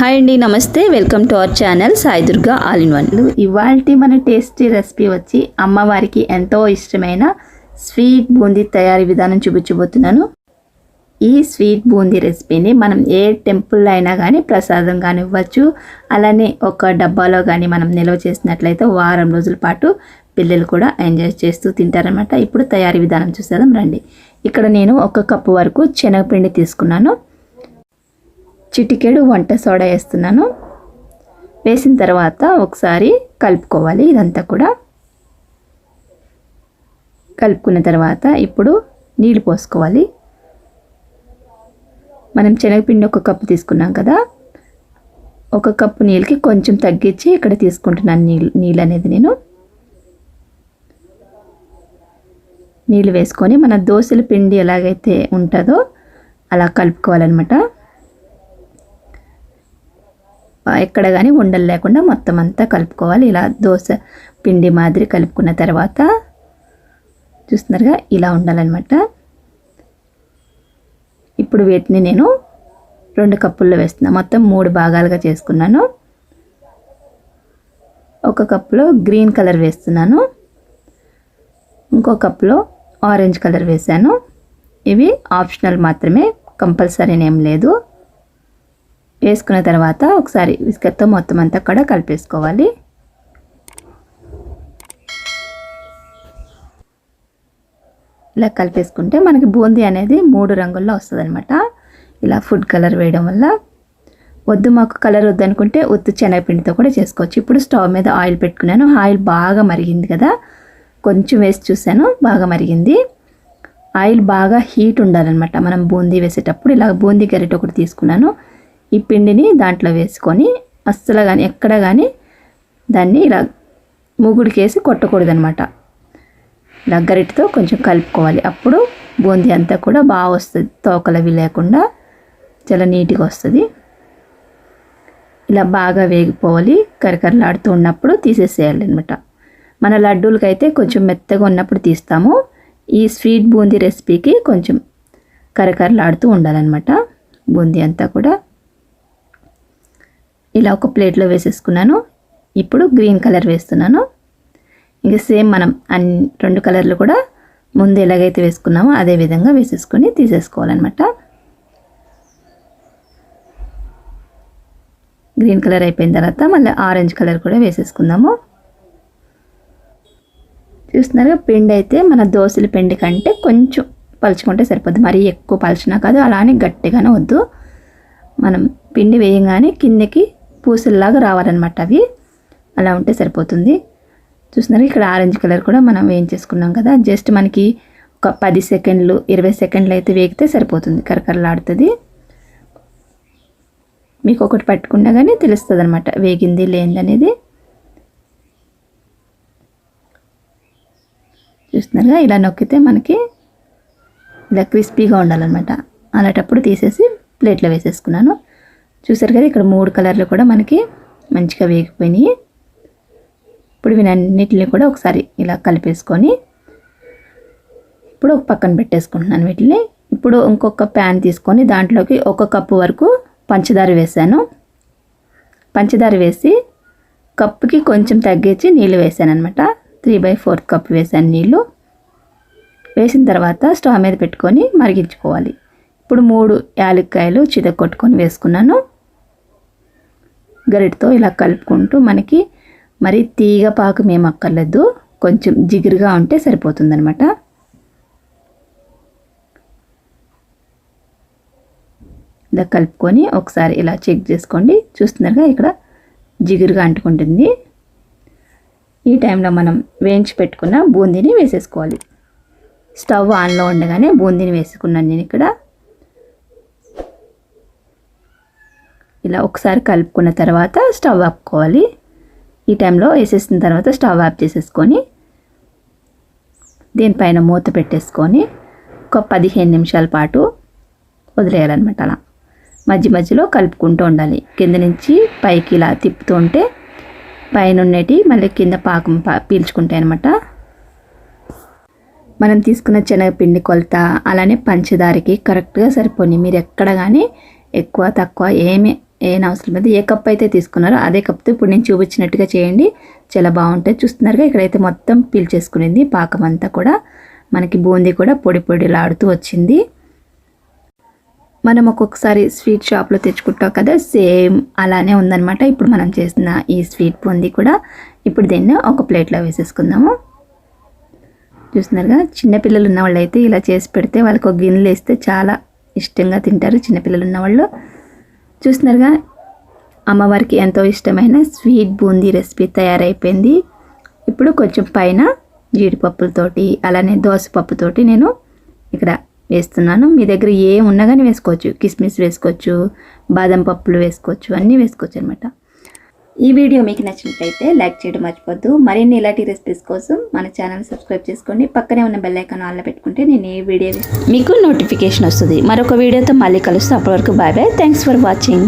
Hi అండి నమస్తే. Welcome to our channel Sai Durga all in వన్లు ఇవాళ మన టేస్టీ రెసిపీ వచ్చి అమ్మవారికి ఎంతో ఇష్టమైన స్వీట్ బూందీ తయారీ విధానం చూపించబోతున్నాను. ఈ స్వీట్ బూందీ రెసిపీని మనం ఏ టెంపుల్లో అయినా కానీ ప్రసాదం కానీ ఇవ్వచ్చు అలానే ఒక డబ్బాలో కానీ మనం నిల్వ చేసినట్లయితే వారం రోజుల పాటు పిల్లలు కూడా ఎంజాయ్ చేస్తూ తింటారనమాట ఇప్పుడు తయారీ విధానం చూసేద్దాం రండి. ఇక్కడ నేను ఒక కప్పు వరకు శనగపిండి తీసుకున్నాను. చిటికెడు వంట సోడా వేస్తున్నాను. వేసిన తర్వాత ఒకసారి కలుపుకోవాలి. ఇదంతా కూడా కలుపుకున్న తర్వాత ఇప్పుడు నీళ్ళు పోసుకోవాలి. మనం శనగపిండి ఒక కప్పు తీసుకున్నాం కదా ఒక కప్పు నీళ్ళకి కొంచెం తగ్గించి ఇక్కడ తీసుకుంటున్నాను నీళ్ళు నీళ్ళు అనేది నేను. నీళ్ళు వేసుకొని మన దోశల పిండి ఎలాగైతే ఉంటుందో అలా కలుపుకోవాలన్నమాట. ఎక్కడ కానీ ఉండలు లేకుండా మొత్తం అంతా కలుపుకోవాలి. ఇలా దోశ పిండి మాదిరి కలుపుకున్న తర్వాత చూస్తున్నారుగా ఇలా ఉండాలన్నమాట. ఇప్పుడు వీటిని నేను రెండు కప్పుల్లో వేస్తున్నా. మొత్తం మూడు భాగాలుగా చేసుకున్నాను. ఒక కప్పులో గ్రీన్ కలర్ వేస్తున్నాను. ఇంకో కప్లో ఆరెంజ్ కలర్ వేసాను ఇవి ఆప్షనల్ మాత్రమే కంపల్సరీ ఏం లేదు. వేసుకున్న తర్వాత ఒకసారి విస్కర్తో మొత్తం అంతా కూడా కలిపేసుకోవాలి. ఇలా కలిపేసుకుంటే మనకి బూందీ అనేది మూడు రంగుల్లో వస్తుంది అనమాట ఇలా ఫుడ్ కలర్ వేయడం వల్ల వద్దు మాకు కలర్ వద్దనుకుంటే ఉత్తు శనగపిండితో కూడా చేసుకోవచ్చు. ఇప్పుడు స్టవ్ మీద ఆయిల్ పెట్టుకున్నాను. ఆయిల్ బాగా మరిగింది కదా. కొంచెం వేసి చూసాను బాగా మరిగింది. ఆయిల్ బాగా హీట్ ఉండాలన్నమాట. మనం బూందీ వేసేటప్పుడు ఇలా బూందీ గరిట ఒకటి తీసుకున్నాను. ఈ పిండిని దాంట్లో వేసుకొని అస్సలు కానీ ఎక్కడ కానీ దాన్ని ఇలా మూగుడికేసి కొట్టకూడదనమాట ఇలా గరిటతో కొంచెం కలుపుకోవాలి. అప్పుడు బూందీ అంతా కూడా బాగా వస్తుంది. తోకలవి లేకుండా చాలా నీట్గా వస్తుంది. ఇలా బాగా వేగిపోవాలి. కరకరలాడుతూ ఉన్నప్పుడు తీసేసేయాలి అనమాట మన లడ్డూలకైతే కొంచెం మెత్తగా ఉన్నప్పుడు తీస్తాము. ఈ స్వీట్ బూందీ రెసిపీకి కొంచెం కరకరలాడుతూ ఉండాలన్నమాట. బూందీ అంతా కూడా ఇలా ఒక ప్లేట్లో వేసేసుకున్నాను. ఇప్పుడు గ్రీన్ కలర్ వేస్తున్నాను. ఇంకా సేమ్ మనం అన్ని రెండు కలర్లు కూడా ముందు ఎలాగైతే వేసుకున్నామో అదే విధంగా వేసేసుకొని తీసేసుకోవాలన్నమాట. గ్రీన్ కలర్ అయిపోయిన తర్వాత మళ్ళీ ఆరెంజ్ కలర్ కూడా వేసేసుకుందాము. చూస్తున్నారుగా పిండి అయితే మన దోశల పిండి కంటే కొంచెం పలుచుకుంటే సరిపోద్ది. మరీ ఎక్కువ పలచినా కాదు అలానే గట్టిగానే వద్దు. మనం పిండి వేయగానే కిందకి పూసల్లాగా రావాలన్నమాట అవి. అలా ఉంటే సరిపోతుంది. చూస్తున్నారు ఇక్కడ ఆరెంజ్ కలర్ కూడా మనం వేయించేసుకున్నాం కదా. జస్ట్ మనకి ఒక పది సెకండ్లు ఇరవై సెకండ్లు అయితే వేగితే సరిపోతుంది. కరకరలాడుతుంది. మీకు ఒకటి పట్టుకున్నా కానీ తెలుస్తుంది అనమాట వేగింది లేదనేది చూస్తున్నారుగా ఇలా నొక్కితే మనకి ఇలా క్రిస్పీగా ఉండాలన్నమాట. అలాంటప్పుడు తీసేసి ప్లేట్లో వేసేసుకున్నాను. చూసారు కదా ఇక్కడ మూడు కలర్లు కూడా మనకి మంచిగా వేగిపోయినాయి. ఇప్పుడు వీటన్నిటిని కూడా ఒకసారి ఇలా కలిపేసుకొని ఇప్పుడు ఒక పక్కన పెట్టేసుకుంటున్నాను వీటిని. ఇప్పుడు ఇంకొక ప్యాన్ తీసుకొని దాంట్లోకి ఒక కప్పు వరకు పంచదార వేసాను. పంచదార వేసి కప్పుకి కొంచెం తగ్గించి నీళ్ళు వేసాను అనమాట త్రీ బై ఫోర్త్ కప్ వేసాను నీళ్ళు వేసిన తర్వాత స్టవ్ మీద పెట్టుకొని మరిగించుకోవాలి. ఇప్పుడు మూడు యాలక్కాయలు చితకొట్టుకొని వేసుకున్నాను. గరిటతో ఇలా కలుపుకుంటూ మనకి మరి తీగ పాకు మేము అక్కర్లేదు. కొంచెం జిగురుగా ఉంటే సరిపోతుందనమాట ఇలా కలుపుకొని ఒకసారి ఇలా చెక్ చేసుకోండి. చూస్తున్నారుగా ఇక్కడ జిగురుగా అంటుకుంటుంది. ఈ టైంలో మనం వేయించి పెట్టుకున్న బూందీని వేసేసుకోవాలి. స్టవ్ ఆన్లో ఉండగానే బూందీని వేసుకున్నాను నేను ఇక్కడ. ఇలా ఒకసారి కలుపుకున్న తర్వాత స్టవ్ ఆపుకోవాలి ఈ టైంలో వేసేసిన తర్వాత స్టవ్ ఆఫ్ చేసేసుకొని దీనిపైన మూత పెట్టేసుకొని ఒక పదిహేను నిమిషాల పాటు వదిలేయాలన్నమాట అలా. మధ్య మధ్యలో కలుపుకుంటూ ఉండాలి. కింద నుంచి పైకి ఇలా తిప్పుతూ ఉంటే పైన ఉండేటి మళ్ళీ కింద పాకం పీల్చుకుంటాయి అనమాట మనం తీసుకున్న శనగపిండి కొలత అలానే పంచదారకి కరెక్ట్గా సరిపోయి మీరు ఎక్కడ కానీ ఎక్కువ తక్కువ ఏమీ ఏం అవసరం లేదు ఏ కప్ అయితే తీసుకున్నారో అదే కప్తో ఇప్పుడు నేను చూపించినట్టుగా చేయండి. చాలా బాగుంటుంది. చూస్తున్నారుగా ఇక్కడైతే మొత్తం పీల్చేసుకునింది పాకం అంతా కూడా మనకి బూందీ కూడా పొడి పొడిలాడుతూ వచ్చింది. మనం ఒక్కొక్కసారి స్వీట్ షాప్లో తెచ్చుకుంటాం కదా సేమ్ అలానే ఉందనమాట ఇప్పుడు మనం చేసిన ఈ స్వీట్ బూందీ కూడా ఇప్పుడు దీన్ని ఒక ప్లేట్లో వేసేసుకుందాము. చూస్తున్నారుగా చిన్నపిల్లలు ఉన్న వాళ్ళు అయితే ఇలా చేసి పెడితే వాళ్ళకి ఒక గిన్నెలు వేస్తే చాలా ఇష్టంగా తింటారు చిన్నపిల్లలు ఉన్నవాళ్ళు. చూస్తున్నారుగా అమ్మవారికి ఎంతో ఇష్టమైన స్వీట్ బూందీ రెసిపీ తయారైపోయింది. ఇప్పుడు కొంచెం పైన జీడిపప్పులతోటి అలానే దోసపప్పుతోటి నేను ఇక్కడ వేస్తున్నాను. మీ దగ్గర ఏం ఉన్నా కానీ వేసుకోవచ్చు. కిస్మిస్ వేసుకోవచ్చు బాదం పప్పులు వేసుకోవచ్చు అన్నీ వేసుకోవచ్చు అనమాట ఈ వీడియో మీకు నచ్చినట్లయితే లైక్ చేయడం మర్చిపోద్దు. మరిన్ని ఇలాంటి రెసిపీస్ కోసం మన ఛానల్ సబ్స్క్రైబ్ చేసుకోండి. పక్కనే ఉన్న బెల్ ఐకాన్ ఆన్లో పెట్టుకుంటే నేను ఏ వీడియో మీకు నోటిఫికేషన్ వస్తుంది. మరొక వీడియోతో మళ్ళీ కలుస్తాను అప్పటి వరకు bye bye thanks for watching